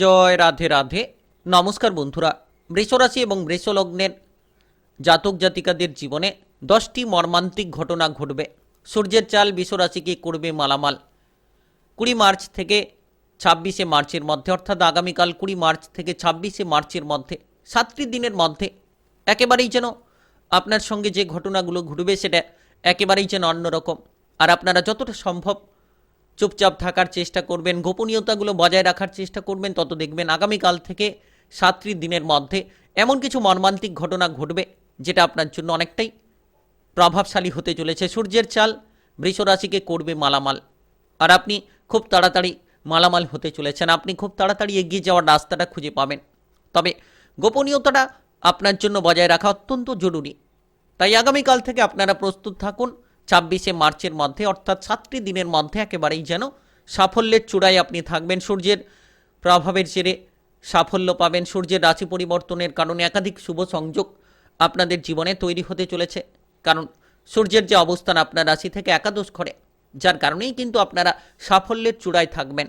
জয় রাধে রাধে। নমস্কার বন্ধুরা। বৃষরাশি এবং বৃষলগ্নের জাতক জাতিকাদের জীবনে দশটি মর্মান্তিক ঘটনা ঘটবে। সূর্যের চাল বৃষরাশিকে করবে মালামাল। কুড়ি মার্চ থেকে ছাব্বিশে মার্চের মধ্যে, অর্থাৎ আগামীকাল কুড়ি মার্চ থেকে ছাব্বিশে মার্চের মধ্যে, সাতটি দিনের মধ্যে, একেবারেই যেন আপনার সঙ্গে যে ঘটনাগুলো ঘটবে সেটা একেবারেই যেন অন্যরকম। আর আপনারা যতটা সম্ভব চুপচাপ থাকার চেষ্টা করবেন, গোপনীয়তাগুলো বজায় রাখার চেষ্টা করবেন, তত দেখবেন আগামীকাল থেকে সাতটি দিনের মধ্যে এমন কিছু মর্মান্তিক ঘটনা ঘটবে যেটা আপনার জন্য অনেকটাই প্রভাবশালী হতে চলেছে। সূর্যের চাল বৃষরাশিকে করবে মালামাল। আর আপনি খুব তাড়াতাড়ি মালামাল হতে চলেছেন। আপনি খুব তাড়াতাড়ি এগিয়ে যাওয়ার রাস্তাটা খুঁজে পাবেন। তবে গোপনীয়তাটা আপনার জন্য বজায় রাখা অত্যন্ত জরুরি। তাই আগামীকাল থেকে আপনারা প্রস্তুত থাকুন। ছাব্বিশে মার্চের মধ্যে, অর্থাৎ সাতটি দিনের মধ্যে একেবারেই যেন সাফল্যের চূড়ায় আপনি থাকবেন। সূর্যের প্রভাবের জেরে সাফল্য পাবেন। সূর্যের রাশি পরিবর্তনের কারণে একাধিক শুভ সংযোগ আপনাদের জীবনে তৈরি হতে চলেছে। কারণ সূর্যের যে অবস্থান আপনার রাশি থেকে একাদশ ঘরে, যার কারণেই কিন্তু আপনারা সাফল্যের চূড়ায় থাকবেন।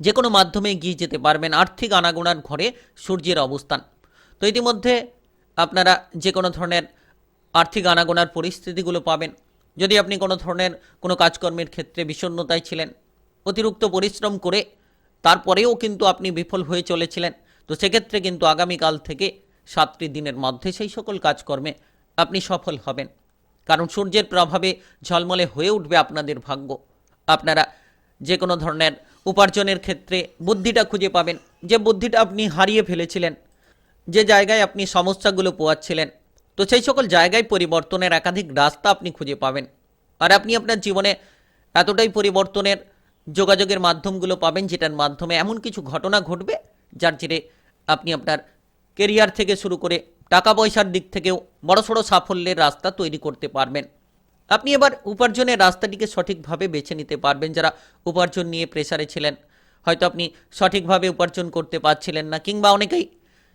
যে কোনো মাধ্যমে এগিয়ে যেতে পারবেন। আর্থিক আনাগোনার ঘরে সূর্যের অবস্থান। তো ইতিমধ্যে আপনারা যে কোনো ধরনের আর্থিক আনাগোনার পরিস্থিতিগুলো পাবেন। যদি আপনি কোনো ধরনের কোনো কাজকর্মের ক্ষেত্রে বিষণ্ণতায় ছিলেন, অতিরিক্ত পরিশ্রম করে তারপরেও কিন্তু আপনি বিফল হয়ে চলেছিলেন, তো সেক্ষেত্রে কিন্তু আগামীকাল থেকে সাতটি দিনের মধ্যে সেই সকল কাজকর্মে আপনি সফল হবেন। কারণ সূর্যের প্রভাবে ঝলমলে হয়ে উঠবে আপনাদের ভাগ্য। আপনারা যে কোনো ধরনের উপার্জনের ক্ষেত্রে বুদ্ধিটা খুঁজে পাবেন। যে বুদ্ধিটা আপনি হারিয়ে ফেলেছিলেন, যে জায়গায় আপনি সমস্যাগুলো পোয়াচ্ছিলেন তো সেই সকল জায়গায় পরিবর্তনের একাধিক রাস্তা আপনি খুঁজে পাবেন। আর আপনি আপনার জীবনে এতটাই পরিবর্তনের যোগাযোগের মাধ্যমগুলো পাবেন, যেটার মাধ্যমে এমন কিছু ঘটনা ঘটবে, যার জেরে আপনি আপনার কেরিয়ার থেকে শুরু করে টাকা পয়সার দিক থেকেও বড়সড় সাফল্যের রাস্তা তৈরি করতে পারবেন। আপনি এবার উপার্জনের রাস্তাটিকে সঠিকভাবে বেছে নিতে পারবেন। যারা উপার্জন নিয়ে প্রেসারে ছিলেন, হয়তো আপনি সঠিকভাবে উপার্জন করতে পারছিলেন না, কিংবা অনেকেই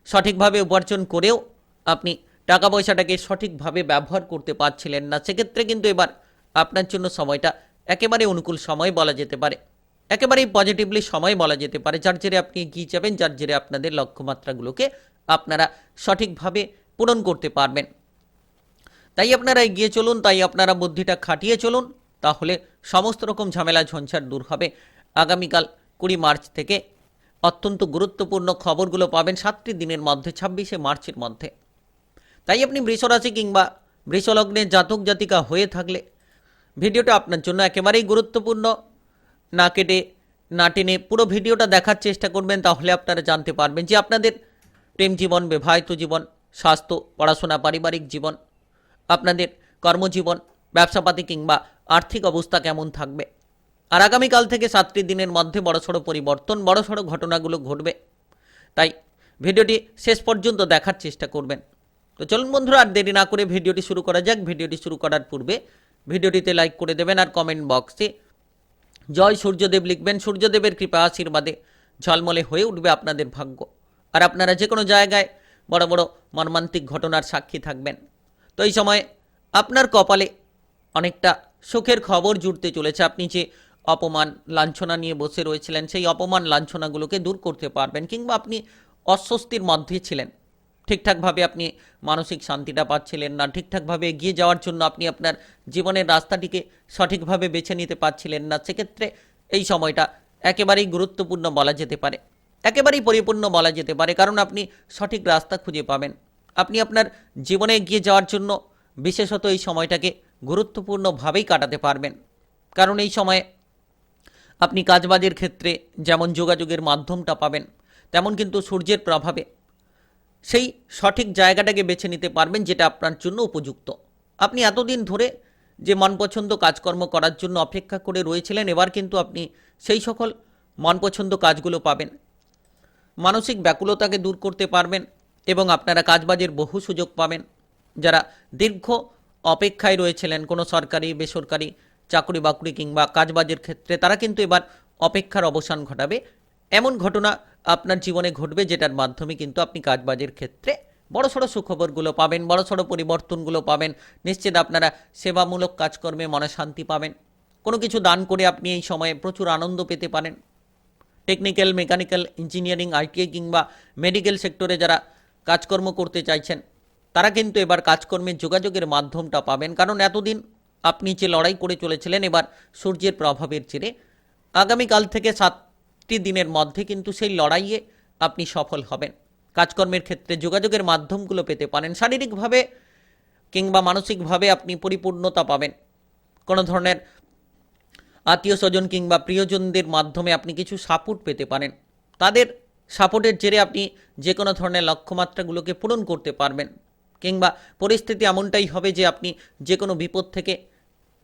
সঠিকভাবে উপার্জন করেও আপনি টাকা পয়সাটাকে সঠিকভাবে ব্যবহার করতে পারছিলেন না। সেক্ষেত্রে কিন্তু এবার আপনার জন্য সময়টা একেবারে অনুকূল সময় বলা যেতে পারে। একেবারেই পজিটিভলি সময় বলা যেতে পারে। যার জেরে আপনি এগিয়ে যাবেন, যার জেরে আপনাদের লক্ষ্যমাত্রাগুলোকে আপনারা সঠিকভাবে পূরণ করতে পারবেন। তাই আপনারা এগিয়ে চলুন, তাই আপনারা বুদ্ধিটা খাটিয়ে চলুন, তাহলে সমস্ত রকম ঝামেলা, ঝঞ্ঝাট দূর হবে। আগামীকাল কুড়ি মার্চ থেকে অত্যন্ত গুরুত্বপূর্ণ খবরগুলো পাবেন সাতটি দিনের মধ্যে, ছাব্বিশে মার্চের মধ্যে। তাই আপনি বৃষরাশি কিংবা বৃষলগ্নের জাতক জাতিকা হয়ে থাকলে ভিডিওটা আপনার জন্য একেবারেই গুরুত্বপূর্ণ। না কেটে, না টেনে পুরো ভিডিওটা দেখার চেষ্টা করবেন, তাহলে আপনারা জানতে পারবেন যে আপনাদের প্রেম জীবন, বিবাহিত জীবন, স্বাস্থ্য, পড়াশোনা, পারিবারিক জীবন, আপনাদের কর্মজীবন, ব্যবসাপাতি কিংবা আর্থিক অবস্থা কেমন থাকবে। আর আগামীকাল থেকে সাতটি দিনের মধ্যে বড়সড় পরিবর্তন, বড়সড় ঘটনাগুলো ঘটবে। তাই ভিডিওটি শেষ পর্যন্ত দেখার চেষ্টা করবেন। তো চলুন বন্ধুরা, আর দেরি না করে ভিডিওটি শুরু করা যাক। ভিডিওটি শুরু করার পূর্বে ভিডিওটিতে লাইক করে দেবেন আর কমেন্ট বক্সে জয় সূর্যদেব লিখবেন। সূর্যদেবের কৃপা আশীর্বাদে ঝলমলে হয়ে উঠবে আপনাদের ভাগ্য। আর আপনারা যে কোনো জায়গায় বড় বড় মর্মান্তিক ঘটনার সাক্ষী থাকবেন। তো এই সময় আপনার কপালে অনেকটা সুখের খবর জুড়তে চলেছে। আপনি যে অপমান, লাঞ্ছনা নিয়ে বসে রয়েছিলেন, সেই অপমান, লাঞ্ছনাগুলোকে দূর করতে পারবেন, কিংবা আপনি অস্বস্তির মধ্যে ছিলেন। ঠিকঠাকভাবে আপনি মানসিক শান্তিটা পাচ্ছিলেন না, ঠিকঠাকভাবে এগিয়ে যাওয়ার জন্য আপনি আপনার জীবনের রাস্তাটিকে সঠিকভাবে বেছে নিতে পারছিলেন না, সেক্ষেত্রে এই সময়টা একেবারেই গুরুত্বপূর্ণ বলা যেতে পারে। একেবারেই পরিপূর্ণ বলা যেতে পারে, কারণ আপনি সঠিক রাস্তা খুঁজে পাবেন। আপনি আপনার জীবনে এগিয়ে যাওয়ার জন্য বিশেষত এই সময়টাকে গুরুত্বপূর্ণভাবেই কাটাতে পারবেন। কারণ এই সময়ে আপনি কাজবাজের ক্ষেত্রে যেমন যোগাযোগের মাধ্যমটা পাবেন, তেমন কিন্তু সূর্যের প্রভাবে সেই সঠিক জায়গাটাকে বেছে নিতে পারবেন যেটা আপনার জন্য উপযুক্ত। আপনি এতদিন ধরে যে মনপছন্দ কাজকর্ম করার জন্য অপেক্ষা করে রয়েছিলেন, এবার কিন্তু আপনি সেই সকল মনপছন্দ কাজগুলো পাবেন। মানসিক ব্যাকুলতাকে দূর করতে পারবেন এবং আপনারা কাজবাজের বহু সুযোগ পাবেন। যারা দীর্ঘ অপেক্ষায় রয়েছিলেন, কোনো সরকারি, বেসরকারি চাকরি বাকরি কিংবা কাজবাজের ক্ষেত্রে, তারা কিন্তু এবার অপেক্ষার অবসান ঘটাবে। এমন ঘটনা আপনার জীবনে ঘটবে যেটার মাধ্যমে কিন্তু আপনি কাজবাজের ক্ষেত্রে বড়সড় সুখবরগুলো পাবেন বড়সড় পরিবর্তনগুলো পাবেন। নিশ্চিত আপনারা সেবামূলক কাজকর্মে মনে শান্তি পাবেন। কোনো কিছু দান করে আপনি এই সময়ে প্রচুর আনন্দ পেতে পারেন। টেকনিক্যাল, মেকানিক্যাল, ইঞ্জিনিয়ারিং আইটিআই কিংবা মেডিকেল সেক্টরে যারা কাজকর্ম করতে চাইছেন, তারা কিন্তু এবার কাজকর্মের যোগাযোগের মাধ্যমটা পাবেন। কারণ এতদিন আপনি যে লড়াই করে চলেছিলেন, এবার সূর্যের প্রভাবের জেরে আগামীকাল থেকে সাতটি দিনের মধ্যে কিন্তু সেই লড়াইয়ে আপনি সফল হবেন। কাজকর্মের ক্ষেত্রে যোগাযোগের মাধ্যমগুলো পেতে পারেন। শারীরিকভাবে কিংবা মানসিকভাবে আপনি পরিপূর্ণতা পাবেন। কোনো ধরনের আত্মীয় স্বজন কিংবা প্রিয়জনদের মাধ্যমে আপনি কিছু সাপোর্ট পেতে পারেন। তাদের সাপোর্টের জেরে আপনি যে কোনো ধরনের লক্ষ্যমাত্রাগুলোকে পূরণ করতে পারবেন। কিংবা পরিস্থিতি এমনটাই হবে যে আপনি যে কোনো বিপদ থেকে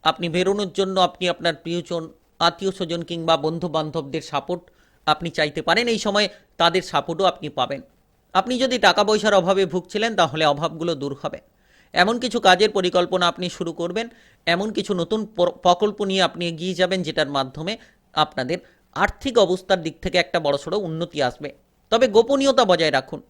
আপনি বেরোনোর জন্য আপনি আপনার প্রিয়জন আত্মীয় স্বজন কিংবা বন্ধু বান্ধবদের সাপোর্ট আপনি চাইতে পারেন। এই সময় তাদের সাপোর্টও আপনি পাবেন। আপনি যদি টাকা পয়সার অভাবে ভুগছিলেন, তাহলে অভাবগুলো দূর হবে। এমন কিছু কাজের পরিকল্পনা আপনি শুরু করবেন। এমন কিছু নতুন প্রকল্প নিয়ে আপনি এগিয়ে যাবেন, যেটার মাধ্যমে আপনাদের আর্থিক অবস্থার দিক থেকে একটা বড়সড় উন্নতি আসবে। তবে গোপনীয়তা বজায় রাখুন।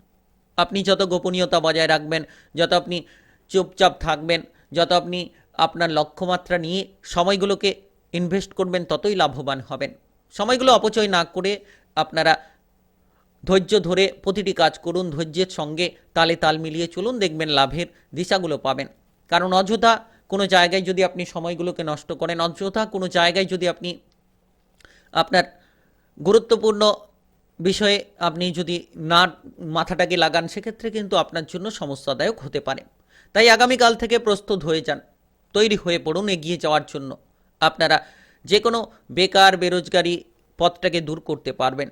আপনি যত গোপনীয়তা বজায় রাখবেন, যত আপনি চুপচাপ থাকবেন, যত আপনি আপনার লক্ষ্যমাত্রা নিয়ে সময়গুলোকে ইনভেস্ট করবেন, ততই লাভবান হবেন। সময়গুলো অপচয় না করে আপনারা ধৈর্য ধরে প্রতিটি কাজ করুন, ধৈর্যের সঙ্গে তালে তাল মিলিয়ে চলুন, দেখবেন লাভের দিশাগুলো পাবেন। কারণ অযথা কোনো জায়গায় যদি আপনি সময়গুলোকে নষ্ট করেন, অযথা কোনো জায়গায় যদি আপনি আপনার গুরুত্বপূর্ণ বিষয়ে আপনি যদি না মাথাটাকে লাগান, সেক্ষেত্রে কিন্তু আপনার জন্য সমস্যাদায়ক হতে পারে। তাই আগামীকাল থেকে প্রস্তুত হয়ে যান, তৈরি হয়ে পড়ুন, এগিয়ে যাওয়ার জন্য। আপনারা যে কোনো বেকার, বেরোজগারি পথটাকে দূর করতে পারবেন।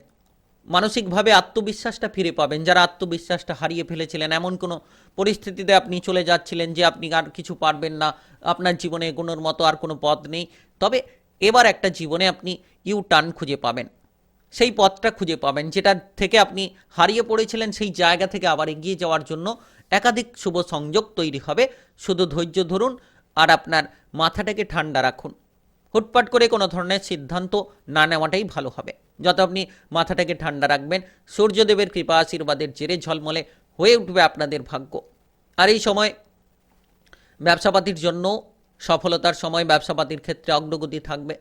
মানসিকভাবে আত্মবিশ্বাসটা ফিরে পাবেন। যারা আত্মবিশ্বাসটা হারিয়ে ফেলেছিলেন, এমন কোনো পরিস্থিতিতে আপনি চলে যাচ্ছিলেন যে আপনি আর কিছু পারবেন না, আপনার জীবনে এগোনোর মতো আর কোনো পথ নেই। তবে এবার একটা জীবনে আপনি ইউ টার্ন খুঁজে পাবেন। সেই পথটা খুঁজে পাবেন, যেটা থেকে আপনি হারিয়ে পড়েছিলেন, সেই জায়গা থেকে আবার এগিয়ে যাওয়ার জন্য একাধিক শুভ সংযোগ তৈরি হবে। শুধু ধৈর্য ধরুন আর আপনার মাথাটাকে ঠান্ডা রাখুন। হুটপাট করে কোনো ধরনের সিদ্ধান্ত না নেওয়াটাই ভালো হবে। যত আপনি মাথাটাকে ঠান্ডা রাখবেন, সূর্যদেবের কৃপা আশীর্বাদের জেরে ঝলমলে হয়ে উঠবে আপনাদের ভাগ্য। আর এই সময় ব্যবসাপাতির জন্য সফলতার সময় ব্যবসাপাতির ক্ষেত্রে অগ্রগতি থাকবে।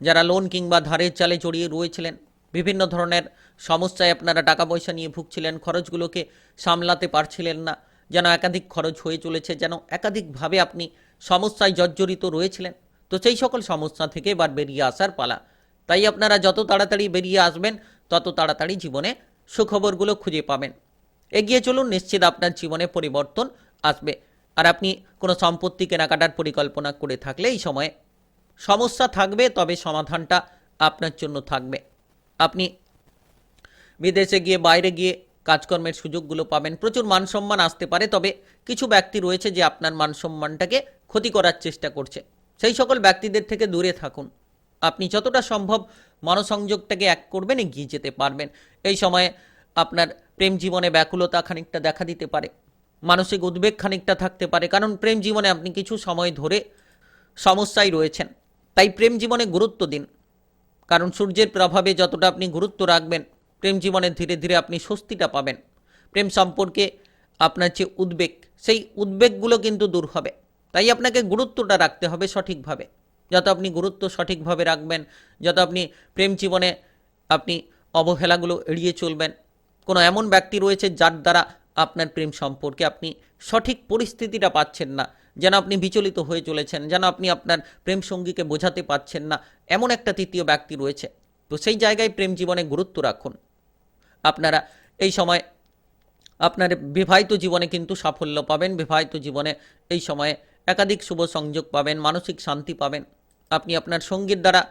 যারা লোন কিংবা ধারের চালে জড়িয়ে রয়েছিলেন, বিভিন্ন ধরনের সমস্যায় আপনারা টাকা পয়সা নিয়ে ভুগছিলেন, খরচগুলোকে সামলাতে পারছিলেন না, যেন একাধিক খরচ হয়ে চলেছে, যেন একাধিকভাবে আপনি সমস্যায় জর্জরিত রয়েছিলেন। তো সেই সকল সমস্যা থেকে এবার বেরিয়ে আসার পালা। তাই আপনারা যত তাড়াতাড়ি বেরিয়ে আসবেন, তত তাড়াতাড়ি জীবনে সুখবরগুলো খুঁজে পাবেন। এগিয়ে চলুন, নিশ্চিত আপনার জীবনে পরিবর্তন আসবে। আর আপনি কোনো সম্পত্তি কেনাকাটার পরিকল্পনা করে থাকলে এই সময়ে সমস্যা থাকবে, তবে সমাধানটা আপনার জন্য থাকবে। আপনি বিদেশে গিয়ে, বাইরে গিয়ে কাজকর্মের সুযোগগুলো পাবেন। প্রচুর মান সম্মান আসতে পারে, তবে কিছু ব্যক্তি রয়েছে যে আপনার মান সম্মানটাকে ক্ষতি করার চেষ্টা করছে। সেই সকল ব্যক্তিদের থেকে দূরে থাকুন। আপনি যতটা সম্ভব মনসংযোগটাকে এক করবেন, এগিয়ে যেতে পারবেন। এই সময়ে আপনার প্রেম জীবনে ব্যাকুলতা খানিকটা দেখা দিতে পারে। মানসিক উদ্বেগ খানিকটা থাকতে পারে। কারণ প্রেম জীবনে আপনি কিছু সময় ধরে সমস্যায় রয়েছেন। তাই প্রেম জীবনে গুরুত্ব দিন। কারণ সূর্যের প্রভাবে যতটা আপনি গুরুত্ব রাখবেন, প্রেম জীবনে ধীরে ধীরে আপনি স্বস্তিটা পাবেন। প্রেম সম্পর্কে আপনার যে উদ্বেগ, সেই উদ্বেগগুলো কিন্তু দূর হবে। তাই আপনাকে গুরুত্বটা রাখতে হবে সঠিকভাবে। যত আপনি গুরুত্ব সঠিকভাবে রাখবেন, যত আপনি প্রেম জীবনে আপনি অবহেলাগুলো এড়িয়ে চলবেন, কোনো এমন ব্যক্তি রয়েছে যার দ্বারা আপনার প্রেম সম্পর্কে আপনি সঠিক পরিস্থিতিটা পাচ্ছেন না, যেন আপনি বিচলিত হয়ে চলেছেন, যেন আপনি আপনার প্রেম সঙ্গীকে বোঝাতে পারছেন না, এমন একটা তৃতীয় ব্যক্তি রয়েছে। তো সেই জায়গায় প্রেম জীবনে গুরুত্ব রাখুন। আপনারা এই সময় আপনার বিবাহিত জীবনে কিন্তু সাফল্য পাবেন, বিবাহিত জীবনে এই সময়ে একাধিক শুভ সংযোগ পাবেন, মানসিক শান্তি পাবেন। আপনি আপনার সঙ্গীর দ্বারা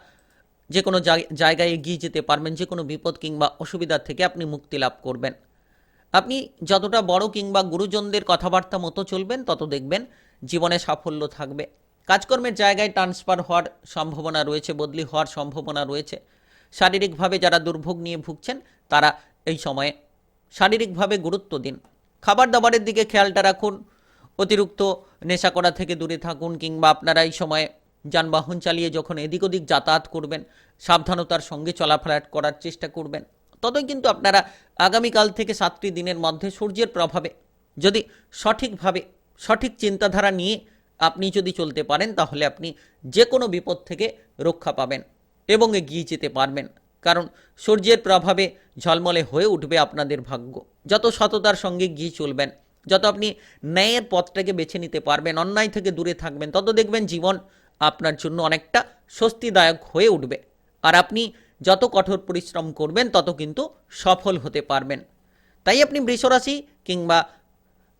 যে কোনো জায়- জায়গায় এগিয়ে যেতে পারবেন, যে কোনো বিপদ কিংবা অসুবিধা থেকে আপনি মুক্তি লাভ করবেন। আপনি যতটা বড় কিংবা গুরুজনদের কথাবার্তা মতো চলবেন, তত দেখবেন জীবনে সাফল্য থাকবে। কাজকর্মের জায়গায় ট্রান্সফার হওয়ার সম্ভাবনা রয়েছে, বদলি হওয়ার সম্ভাবনা রয়েছে। শারীরিকভাবে যারা দুর্ভোগ নিয়ে ভুগছেন, তারা এই সময়ে শারীরিকভাবে গুরুত্ব দিন। খাবার দাবারের দিকে খেয়ালটা রাখুন। অতিরিক্ত নেশা করা থেকে দূরে থাকুন কিংবা আপনারা এই সময়ে যানবাহন চালিয়ে যখন এদিক ওদিক যাতায়াত করবেন, সাবধানতার সঙ্গে চলাফেরা করার চেষ্টা করবেন। ততই কিন্তু আপনারা আগামীকাল থেকে সাতটি দিনের মধ্যে সূর্যের প্রভাবে যদি সঠিকভাবে, সঠিক চিন্তাধারা নিয়ে আপনি যদি চলতে পারেন, তাহলে আপনি যে কোনো বিপদ থেকে রক্ষা পাবেন এবং এগিয়ে যেতে পারবেন। কারণ সূর্যের প্রভাবে ঝলমলে হয়ে উঠবে আপনাদের ভাগ্য। যত সততার সঙ্গে গিয়ে চলবেন যত আপনি ন্যায়ের পথটাকে বেছে নিতে পারবেন, অন্যায় থেকে দূরে থাকবেন, তত দেখবেন জীবন আপনার জন্য অনেকটা স্বস্তিদায়ক হয়ে উঠবে। আর আপনি যত কঠোর পরিশ্রম করবেন, তত কিন্তু সফল হতে পারবেন। তাই আপনি বৃষরাশি কিংবা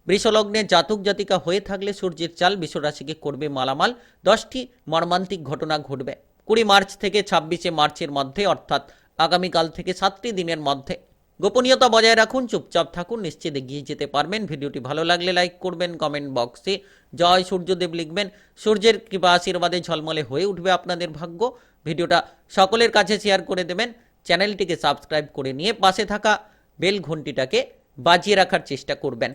বৃষলগ্নে জাতক জাতিকা হয়ে থাকলে সূর্যের চাল বৃষরাশিকে করবে মালামাল। দশটি মর্মান্তিক ঘটনা ঘটবে। কুড়ি মার্চ থেকে ছাব্বিশে মার্চের মধ্যে, অর্থাৎ আগামীকাল থেকে সাতটি দিনের মধ্যে। গোপনীয়তা বজায় রাখুন, চুপচাপ থাকুন, নিশ্চিত এগিয়ে যেতে পারবেন। ভিডিওটি ভালো লাগলে লাইক করবেন, কমেন্ট বক্সে জয় সূর্যদেব লিখবেন। সূর্যের কৃপা আশীর্বাদে ঝলমলে হয়ে উঠবে আপনাদের ভাগ্য। ভিডিওটা সকলের কাছে শেয়ার করে দেবেন। চ্যানেলটিকে সাবস্ক্রাইব করে নিয়ে পাশে থাকা বেল ঘন্টিটাকে বাজিয়ে রাখার চেষ্টা করবেন।